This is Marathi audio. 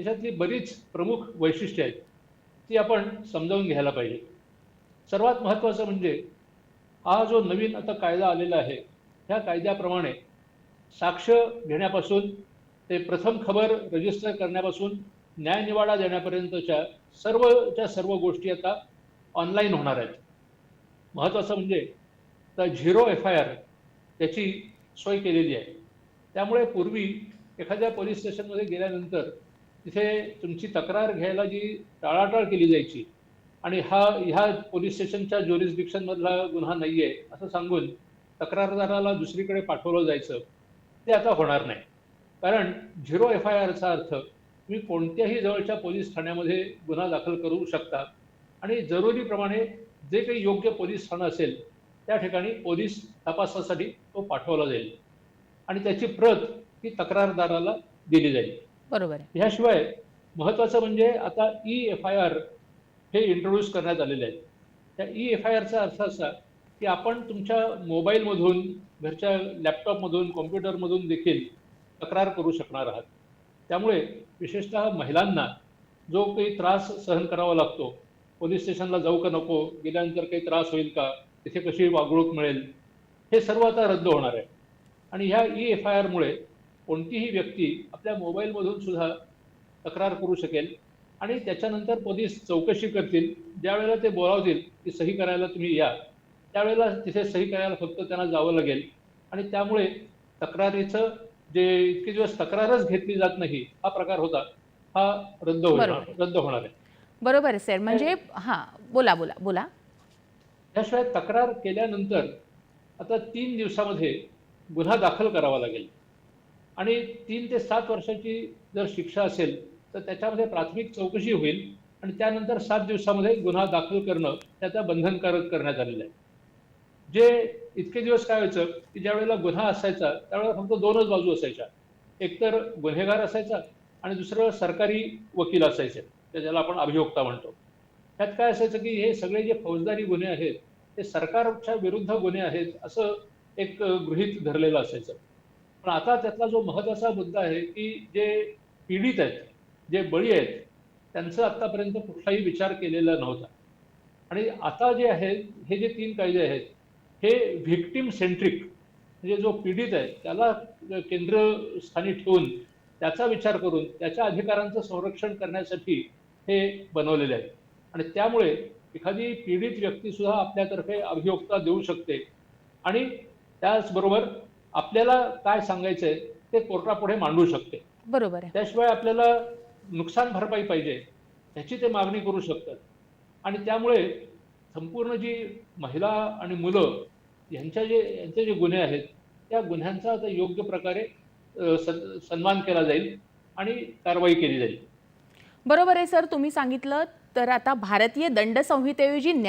याच्यातली बरीच प्रमुख वैशिष्ट्ये आहेत ती आपण समजावून घ्यायला पाहिजे. सर्वात महत्त्वाचं म्हणजे हा जो नवीन आता कायदा आलेला आहे ह्या कायद्याप्रमाणे साक्ष घेण्यापासून ते प्रथम खबर रजिस्टर करण्यापासून न्यायनिवाडा देण्यापर्यंतच्या सर्वच्या सर्व गोष्टी आता ऑनलाईन होणार आहेत. महत्त्वाचं म्हणजे तर झिरो एफ आय आर त्याची सोय केलेली आहे. त्यामुळे पूर्वी एखाद्या पोलीस स्टेशनमध्ये गेल्यानंतर तिथे तुमची तक्रार घ्यायला जी टाळाटाळ केली जायची आणि हा ह्या पोलीस स्टेशनच्या ज्युरिस्डिक्शनमधला गुन्हा नाही आहे असं सांगून तक्रारदाराला दुसरीकडे पाठवलं जायचं ते आता होणार नाही. कारण झिरो एफ आय आरचा अर्थ तुम्ही कोणत्याही जवळच्या पोलीस ठाण्यामध्ये गुन्हा दाखल करू शकता आणि जरुरीप्रमाणे जे काही योग्य पोलीस ठाणं असेल त्या ठिकाणी पोलीस तपासासाठी तो पाठवला जाईल. आणि त्याची प्रत ही तक्रारदाराला दिली जाईल. बरोबर याशिवाय ह्याशिवाय म्हणजे आता ई एफ आय आर हे इंट्रोड्यूस करण्यात आलेले आहेत. त्या ई एफ आय आरचा अर्थ असा की आपण तुमच्या मोबाईलमधून घरच्या लॅपटॉपमधून कॉम्प्युटरमधून देखील तक्रार करू शकणार आहात. त्यामुळे विशेषतः महिलांना जो काही त्रास सहन करावा लागतो पोलीस स्टेशनला जाऊ का नको गेल्यानंतर काही त्रास होईल का तिथे कशी वागणूक मिळेल हे सर्व आता रद्द होणार आहे. आणि ह्या ई एफ आय आरमुळे कोणतीही व्यक्ती आपल्या मोबाईलमधून सुद्धा तक्रार करू शकेल आणि त्याच्यानंतर पोलीस चौकशी करतील. ज्या वेळेला ते बोलावतील की सही करायला तुम्ही या त्यावेळेला तिथे सही करायला फक्त त्यांना जावं लागेल. आणि त्यामुळे तक्रारीचं जे इतके दिवस तक्रारच घेतली जात नाही हा प्रकार होता. हा रद्द होणार. रद्द होणार आहे. बरोबर आहे सर. म्हणजे हां बोला बोला बोला. त्याशिवाय तक्रार केल्यानंतर आता तीन दिवसामध्ये गुन्हा दाखल करावा लागेल. आणि तीन ते सात वर्षाची जर शिक्षा असेल तर त्याच्यामध्ये प्राथमिक चौकशी होईल आणि त्यानंतर सात दिवसामध्ये गुन्हा दाखल करणं त्याचा बंधनकारक करण्यात आलेलं आहे. जे इतके दिवस काय व्हायचं की ज्या वेळेला गुन्हा असायचा त्यावेळेला फक्त दोनच बाजू असायच्या. एकतर गुन्हेगार असायचा आणि दुसरं सरकारी वकील असायचे ज्याला आपण अभियोक्ता म्हणतो. त्यात काय असायचं की हे सगळे जे फौजदारी गुन्हे आहेत ते सरकारच्या विरुद्ध गुन्हे आहेत असं एक गृहित गृहीत धरलेलं असायचं. पण आता त्यातला जो महत्त्वाचा मुद्दा आहे की जे पीडित आहेत जे बळी आहेत त्यांचं आतापर्यंत कुठलाही विचार केलेला नव्हता. आणि आता जे आहे हे जे तीन कायदे आहेत हे व्हिक्टिम सेंट्रिक म्हणजे जो पीडित आहे त्याला केंद्रस्थानी ठेवून त्याचा विचार करून त्याच्या अधिकारांचं संरक्षण करण्यासाठी हे बनवलेले आहेत. आणि त्यामुळे एखादी पीडित व्यक्तीसुद्धा आपल्यातर्फे अभियोक्ता देऊ शकते. आणि त्याचबरोबर आपल्याला काय सांगायचंय ते कोर्टापुढे मांडू शकते. बरोबर आहे. त्याशिवाय आपल्याला नुकसान भरपाई पाहिजे ह्याची ते मागणी करू शकतात. आणि त्यामुळे संपूर्ण जी महिला आणि मुलं यांच्या जे यांचे जे गुन्हे आहेत त्या गुन्ह्यांचा आता योग्य प्रकारे सन्मान केला जाईल आणि कारवाई केली जाईल. बरोबर आहे सर. तुम्ही सांगितलं तर आता भारतीय दंड संहितेऐवजी